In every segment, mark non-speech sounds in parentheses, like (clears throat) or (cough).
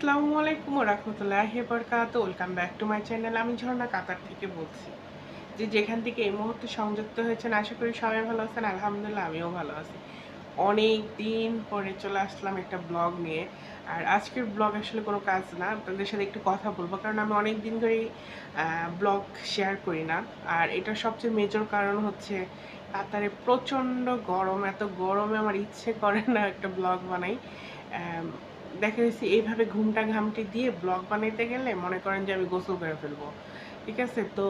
আসসালামু আলাইকুম রহমতুল্লাহ বরকাত welcome back to my channel আমি ঝর্ণা, কাতার থেকে বলছি। যে যেখান থেকে এই মুহূর্তে সংযুক্ত হয়েছেন, আশা করি সবাই ভালো আছেন। আলহামদুলিল্লাহ, আমিও ভালো আছি। অনেক দিন পরে চলে আসলাম একটা ব্লগ নিয়ে। আর আজকের ব্লগ আসলে কোনো কাজ না। আপনাদের সাথে একটু কথা বলব, কারণ আমি অনেক দিন ধরেই ব্লগ শেয়ার করি না। আর এটার সবচেয়ে মেজর কারণ হচ্ছে, কাতারে প্রচণ্ড গরম। এত গরমে আমার ইচ্ছে করে না একটা ব্লগ বানাই। দেখা গেছে এইভাবে ঘুমটা ঘামটি দিয়ে ব্লগ বানাইতে গেলে মনে করেন যে আমি গোসল করে ফেলব। ঠিক আছে? তো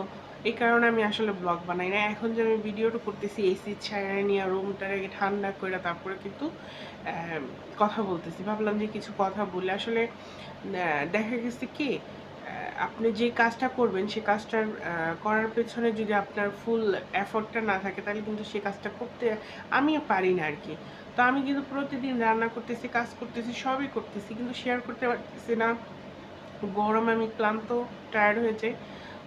এই কারণে আমি আসলে ব্লগ বানাই না। এখন যে আমি ভিডিওটা করতেছি এসি ছায়া নিয়ে রুমটাকে ঠান্ডা করে তারপরে কিন্তু কথা বলতেছি। ভাবলাম যে কিছু কথা বলে। আসলে দেখা গেছে কি আপনি যে কাজটা করবেন, সে কাজটার করার পেছনে যদি আপনার ফুল এফর্টটা না থাকে, তাহলে কিন্তু সে কাজটা করতে আমিও পারি না আর কি তো আমি কিন্তু প্রতিদিন রান্না করতেছি, কাজ করতেছি, সবই করতেছি, কিন্তু শেয়ার করতে পারতেছি না। গরম, আমি ক্লান্ত টায়ার্ড হয়ে যাই।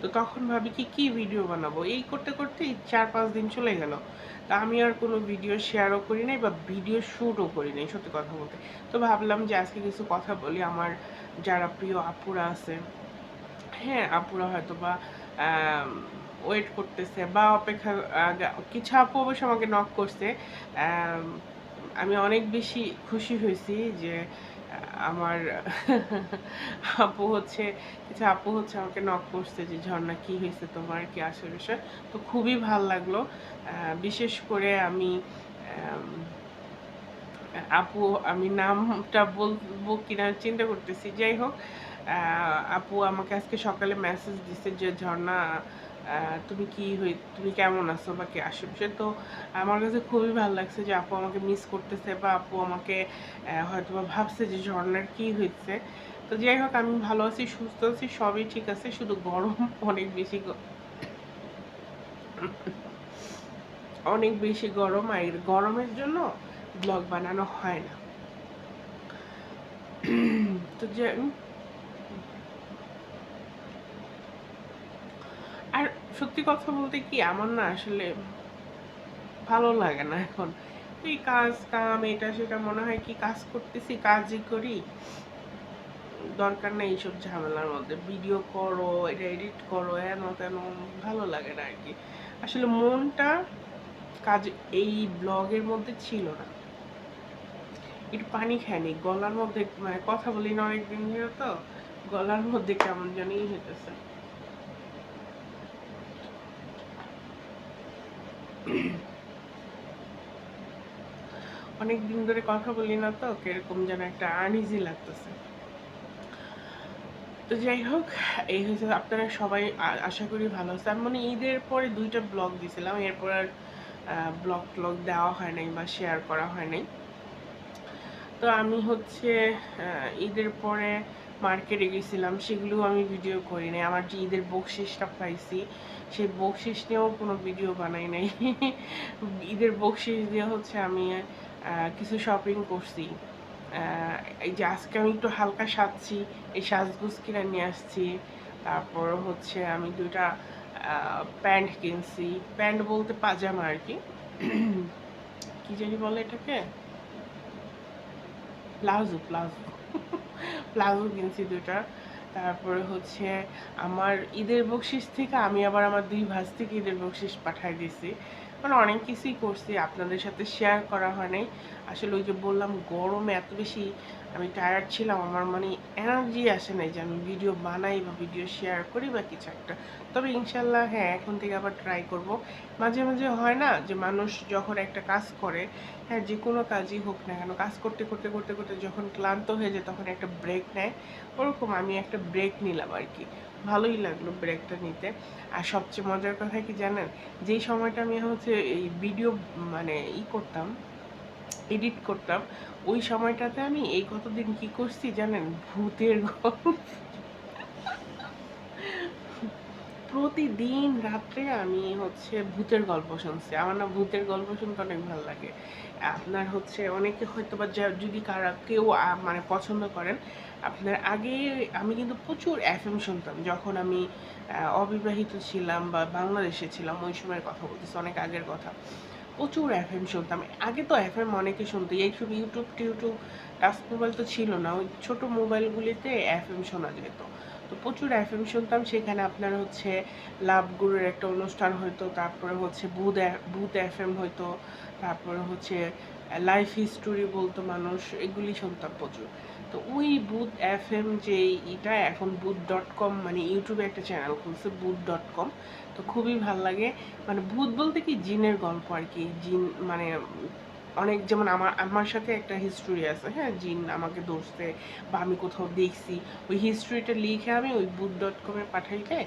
তো তখন ভাবি কি কি ভিডিও বানাবো? এই করতে করতেই চার পাঁচ দিন চলে গেল। তা আমি আর কোনো ভিডিও শেয়ারও করি নাই বা ভিডিও শ্যুটও করি নাই, সত্যি কথা বলতে। তো ভাবলাম যে আজকে কিছু কথা বলি। আমার যারা প্রিয় আপুরা আছে হ্যাঁ আপুরা হয়তো বা ওয়েট করতেছে বা অপেক্ষা কিছু আপু অবশ্য আমাকে নক করছে। আম, অনেক বেশি খুশি হয়েছি যে আমার আপু হচ্ছে কিছু আপু হচ্ছে আমাকে নক করছে যে ঝর্ণা কি হয়েছে তোমার? কি আসে বিষয়? তো খুবই ভালো লাগল। বিশেষ করে আমি আপু আমি নামটা বলব কিনা চিন্তা করতেছি। যাই হোক আপু আমাকে আজকে সকালে মেসেজ দিছে যে, ঝর্ণা তুমি কি হই, তুমি কেমন আছো বা কি আশেপাশে তো আমার কাছে খুবই ভালো লাগছে যে আপু আমাকে মিস করতেছে বা আপু আমাকে হয়তো বা ভাবছে যে ঝর্ণার কি হয়েছে তো যাই হোক, আমি ভালো আছি, সুস্থ আছি, সবই ঠিক আছে, শুধু গরম (laughs) অনেক বেশি অনেক বেশি গরম আর গরমের জন্য ব্লগ বানানো হয় না। (clears throat) তো যে আর সত্যি কথা বলতে কি, আমার না আসলে ভালো লাগে না এখন। এই কাজ, কাম, এটা, সেটা মনে হয় কি কাজ করতেছি, কাজই করি। দরকার নেই এইসব ঝামেলার মধ্যে। ভিডিও করো, এটা এডিট করো হেন তেন, ভালো লাগে না আর কি আসলে মনটা কাজ এই ব্লগের মধ্যে ছিল না। একটু পানি খায়নি গলার মধ্যে মানে কথা বলি না অনেকদিন ধরে তো, গলার মধ্যে কেমন জানি হইতেছে। অনেক দিন ধরে কথা বলি না তো, কীরকম যেন একটা আনইজি লাগতেছে। তো যাই হোক, এই হচ্ছে আপনারা সবাই আশা করি ভালো আছে মানে ঈদের পরে দুইটা ব্লগ দিয়েছিলাম এরপর আর ব্লগ ট্লগ দেওয়া হয় নাই বা শেয়ার করা হয় নাই। তো আমি হচ্ছে ঈদের পরে মার্কেটে গেছিলাম সেগুলো আমি ভিডিও করি নাই। আমার যে ঈদের বকশিসটা পাইছি সেই বকশিস নিয়েও কোনো ভিডিও বানাই নাই। ঈদের বকশিস দিয়ে হচ্ছে আমি কিছু শপিং করছি। এই যে আজকে আমি একটু হালকা সাজছি, এই সাজগুজ কিনে নিয়ে আসছি। তারপর হচ্ছে আমি দুইটা প্যান্ট কিনছি। প্যান্ট বলতে পাজামা আর কি। কি জানি বলে এটাকে? Palazzo palazzo. প্লাজো কিনছি দুটা তারপরে হচ্ছে আমার ঈদের বকশিস থেকে আমি আবার আমার দুই ভাস থেকে ঈদের বকশিস পাঠাই দিয়েছি। মানে অনেক কিছুই করছি, আপনাদের সাথে শেয়ার করা হয় নাই। আসলে ওই যে বললাম, গরমে এত বেশি আমি টায়ার্ড ছিলাম, আমার মানে এনার্জি আসে নাই যে আমি ভিডিও বানাই বা ভিডিও শেয়ার করি বা কিছু একটা। তবে ইনশাল্লাহ হ্যাঁ এখন থেকে আবার ট্রাই করব। মাঝে মাঝে হয় না যে মানুষ যখন একটা কাজ করে হ্যাঁ যে কোনো কাজই হোক না কেন, কাজ করতে করতে করতে করতে যখন ক্লান্ত হয়ে যায় তখন একটা ব্রেক নেয়। ওরকম আমি একটা ব্রেক নিলাম আর কি। ভালোই লাগল ব্রেকটা নিতে। আর সবচেয়ে মজার কথা কি জানেন? যেই সময়টা আমি হচ্ছে এই ভিডিও মানে ই করতাম এডিট করতাম, ওই সময়টাতে আমি এই কতদিন কি করছি জানেন? ভূতের গল্প। প্রতিদিন রাত্রে আমি হচ্ছে ভূতের গল্প শুনছি। আমার না ভূতের গল্প শুনতে অনেক ভালো লাগে। আপনার হচ্ছে অনেকে হয়তো বা যদি কারা কেউ মানে পছন্দ করেন, আপনার আগে আমি কিন্তু প্রচুর এফএম শুনতাম। যখন আমি অবিবাহিত ছিলাম বা বাংলাদেশে ছিলাম, ওই সময়ের কথা বলতেছি, অনেক আগের কথা। প্রচুর এফ এম শুনতাম। আগে তো এফ এম অনেকে শুনতো। এইসব ইউটিউব, টিউটিউব টাচ মোবাইল তো ছিল না। ওই ছোটো মোবাইলগুলিতে এফ এম শোনা যেত। তো প্রচুর এফ এম শুনতাম, সেখানে আপনার হচ্ছে লাভ গুরুর একটা অনুষ্ঠান হতো তারপরে হচ্ছে বুধ বুধ এফ এম হইতো, তারপরে হচ্ছে লাইফ হিস্টোরি বলতো মানুষ, এগুলি শুনতাম প্রচুর। তো ওই বুথ এফ এম যে এটা এখন বুথ ডট কম মানে ইউটিউবে একটা চ্যানেল খুলছে বুথ ডট কম তো খুবই ভালো লাগে। মানে ভূত বলতে কি? জিনের গল্প আর কি, জিন মানে অনেক যেমন আমার আমার সাথে একটা হিস্ট্রি আছে হ্যাঁ জিন আমাকে ধরছে বা আমি কোথাও দেখছি, ওই হিস্ট্রিটা লিখে আমি ওই বুক ডট কমে পাঠাইলে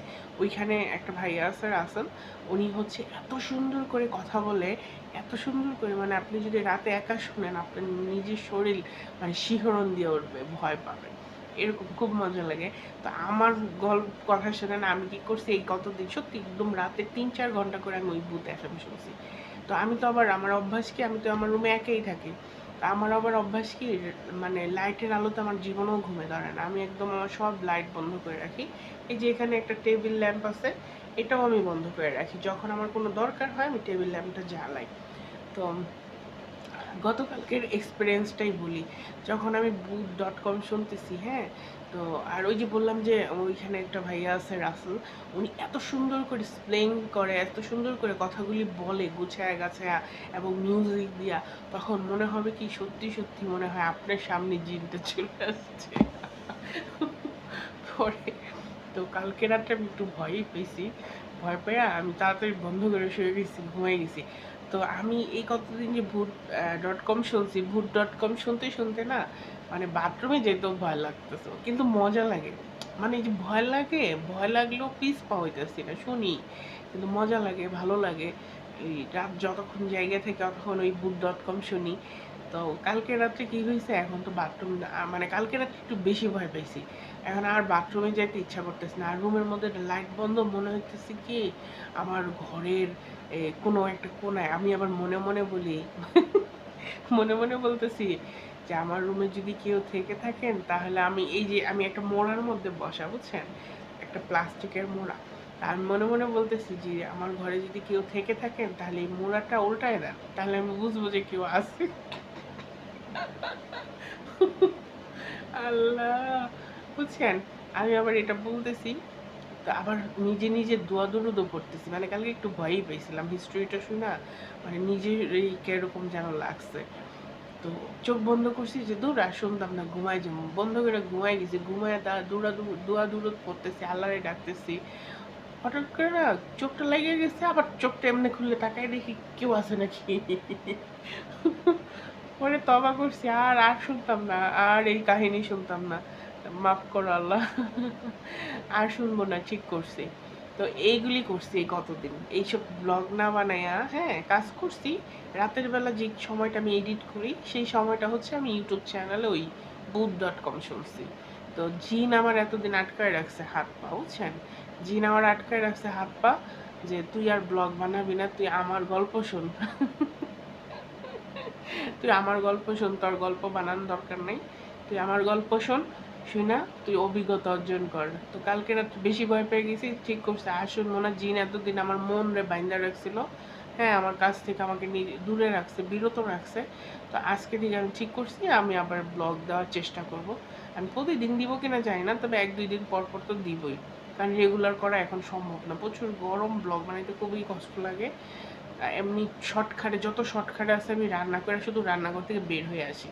ওইখানে একটা ভাইয়া আছে, রাসেল, উনি হচ্ছে এত সুন্দর করে কথা বলে, এত সুন্দর করে মানে আপনি যদি রাতে একা শুনেন, আপনার নিজের শরীর মানে শিহরণ দিয়ে উঠবে, ভয় পাবেন। এরকম খুব মজা লাগে। তো আমার গল্প কথা শুনে না আমি কি করছি, এই কতদিন সত্যি একদম রাতে তিন চার ঘণ্টা করে আমি ওই বুথ এফ শুনছি। তো আমি তো আবার, আমার অভ্যাস কি? আমি তো আমার রুমে একেই থাকি। তো আমার আবার অভ্যাস কি? মানে লাইটের আলোতে আমার জীবনেও ঘুমে ধরে না। আমি একদম আমার সব লাইট বন্ধ করে রাখি। এই যে এখানে একটা টেবিল ল্যাম্প আছে, এটাও আমি বন্ধ করে রাখি। যখন আমার কোনো দরকার হয়, আমি টেবিল ল্যাম্পটা জ্বালাই। তো গতকালকের এক্সপিরিয়েন্সটাই বলি। যখন আমি বুক ডট কম শুনতেছি হ্যাঁ? তো আর ওই যে বললাম যে, ওইখানে একটা ভাইয়া আছে, রাসেল, উনি এত সুন্দর করে স্প্লেইং করে, এত সুন্দর করে কথাগুলি বলে গুছায় গাছায়া এবং মিউজিক দিয়া, তখন মনে হবে কি সত্যি সত্যি মনে হয় আপনার সামনে জিনটা চলে আসছে। পরে তো কালকে রাত্রে আমি একটু ভয়ই পেয়েছি। ভয় পেয়ে আমি তাড়াতাড়ি বন্ধ করে শুয়ে গেছি, ঘুমিয়ে গেছি। তো আমি এই কতদিন যে ভূত ডট কম শুনছি, ভূত ডট কম শুনতে শুনতে না মানে বাথরুমে যেতেও ভয় লাগতেছে। কিন্তু মজা লাগে। মানে যে ভয় লাগে, ভয় লাগলেও পিস পাওয়া পাওয়াইতেছি না, শুনি। কিন্তু মজা লাগে, ভালো লাগে। এই রাত যতক্ষণ জায়গা থেকে ততক্ষণ ওই বুট ডট কম শুনি। তো কালকে রাত্রে কী হয়েছে, এখন তো বাথরুম মানে কালকে রাত্রে একটু বেশি ভয় পাইছি। এখন আর বাথরুমে যেতে ইচ্ছা করতেছে না। আর রুমের মধ্যে লাইট বন্ধ, মনে হইতেছে কি আমার ঘরের কোনো একটা কোনায় আমি আবার মনে মনে বলি, মনে মনে বলতেছি যে, আমার রুমে যদি কেউ থেকে থাকেন, তাহলে আমি এই যে, আমি একটা মোড়ার মধ্যে বসা, বুঝছেন? একটা প্লাস্টিকের মোড়া। আমি মনে মনে বলতেছি যে, আমার ঘরে যদি কেউ থেকে থাকেন, তাহলে এই মোড়াটা উল্টায় দেন। তাহলে আমি বুঝব যে কেউ আছে। আল্লাহ! বুঝছেন? আমি আবার এটা বলতেছি তো আবার নিজে নিজে দোয়া দুরুদও পড়তেছি মানে কালকে একটু ভয়ই পেয়েছিলাম হিস্ট্রিটা শুনা মানে নিজের এই কীরকম যেন লাগছে। তো চোখ বন্ধ করছি যে, দূর আর শুনতাম না, ঘুমাই যাব। বন্ধ করে ঘুমাই গেছি, ঘুমায় দা, দৌড়া দোয়া দূরত পড়তেছি আল্লাহরে ডাকতেছি। হঠাৎ করে না চোখটা লেগে গেছে, আবার চোখটা এমনি খুললে তাকাই দেখি কেউ আছে নাকি? পরে তবা করছি, আর আর শুনতাম না, আর এই কাহিনী শুনতাম না। মাফ করো আল্লাহ। আর শুনব না, ঠিক করছি। তো এইগুলি করছি এই কতদিন এইসব ব্লগ না বানায়া হ্যাঁ কাজ করছি। রাতের বেলা যে সময়টা আমি এডিট করি, সেই সময়টা হচ্ছে আমি ইউটিউব চ্যানেলে ওই বুথ ডট কম শুনছি। তো জিন আমার এতদিন আটকায় রাখছে হাত পা, বুঝছেন? জিন আমার আটকায় রাখছে হাত পা যে তুই আর ব্লগ বানাবি না, তুই আমার গল্প শোন। তুই আমার গল্প শোন, তোর গল্প বানানোর দরকার নেই। তুই আমার গল্প শোন শুনা, তুই অভিজ্ঞতা অর্জন কর। তো কালকে রাত বেশি ভয় পেয়ে গেছি, ঠিক করছে। আসুন মনে হয় জিন এতদিন আমার মন রে বাইন্দা রাখছিল। হ্যাঁ আমার কাছ থেকে আমাকে দূরে রাখছে, বিরত রাখছে। তো আজকে থেকে আমি ঠিক করছি, আমি আবার ব্লগ দেওয়ার চেষ্টা করব। আমি প্রতিদিন দিব কিনা জানি না, তবে এক দুই দিন পর পর তো দিবই। কারণ রেগুলার করা এখন সম্ভব না। প্রচুর গরম ব্লগ বানাইতে খুবই কষ্ট লাগে। এমনি শর্টখাটে যত শর্টখাটে আছে, আমি রান্না করে শুধু রান্নাঘর থেকে বের হয়ে আসি।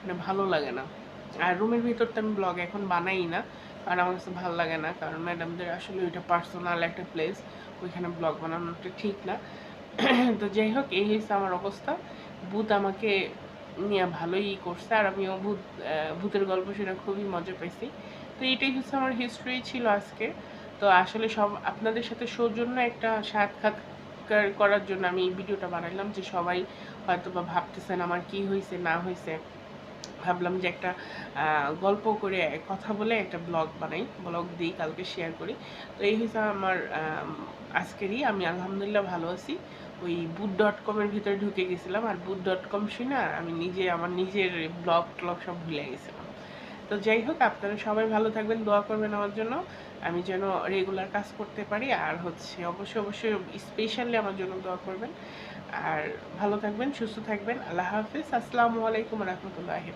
মানে ভালো লাগে না। আর রুমের ভিতর তো আমি ব্লগ এখন বানাই না কারণ আমার কাছে ভালো লাগে না, কারণ ম্যাডামদের আসলে ওইটা পার্সোনাল একটা প্লেস ওইখানে ব্লগ বানানোটা ঠিক না। (clears throat) তো যাই হোক, এই হয়েছে আমার অবস্থা। ভূত আমাকে নিয়ে ভালোই করছে, আর আমিও ভূত ভূতের গল্প শুনে খুবই মজা পাইছি। তো এইটাই হচ্ছে আমার হিস্ট্রি ছিল আজকে। তো আসলে সব আপনাদের সাথে সৌজন্য একটা সাক্ষাৎকার করার জন্য আমি এই ভিডিওটা বানাইলাম, যে সবাই হয়তো বা ভাবতেছেন আমার কি হয়েছে না হয়েছে ভাবলাম যে একটা গল্প করে কথা বলে একটা ব্লগ বানাই, ব্লগ দিই, কালকে শেয়ার করি। তো এই হচ্ছে আমার আজকেরই। আমি আলহামদুলিল্লাহ ভালো আছি। ওই বুট ডট কমের ভিতরে ঢুকে গেছিলাম। আর বুট ডট কম শুনে আমি নিজে, আমার নিজের ব্লগ ট্লগ সব ভুলে গেছিলাম। তো যাই হোক, আপনারা সবাই ভালো থাকবেন, দোয়া করবেন আমার জন্য। আমি যেন রেগুলার কাজ করতে পারি। আর হচ্ছে অবশ্যই অবশ্যই স্পেশালি আমার জন্য দোয়া করবেন। আর ভালো থাকবেন, সুস্থ থাকবেন। আল্লাহ হাফিজ। আসসালামু আলাইকুম রহমতুল্লাহি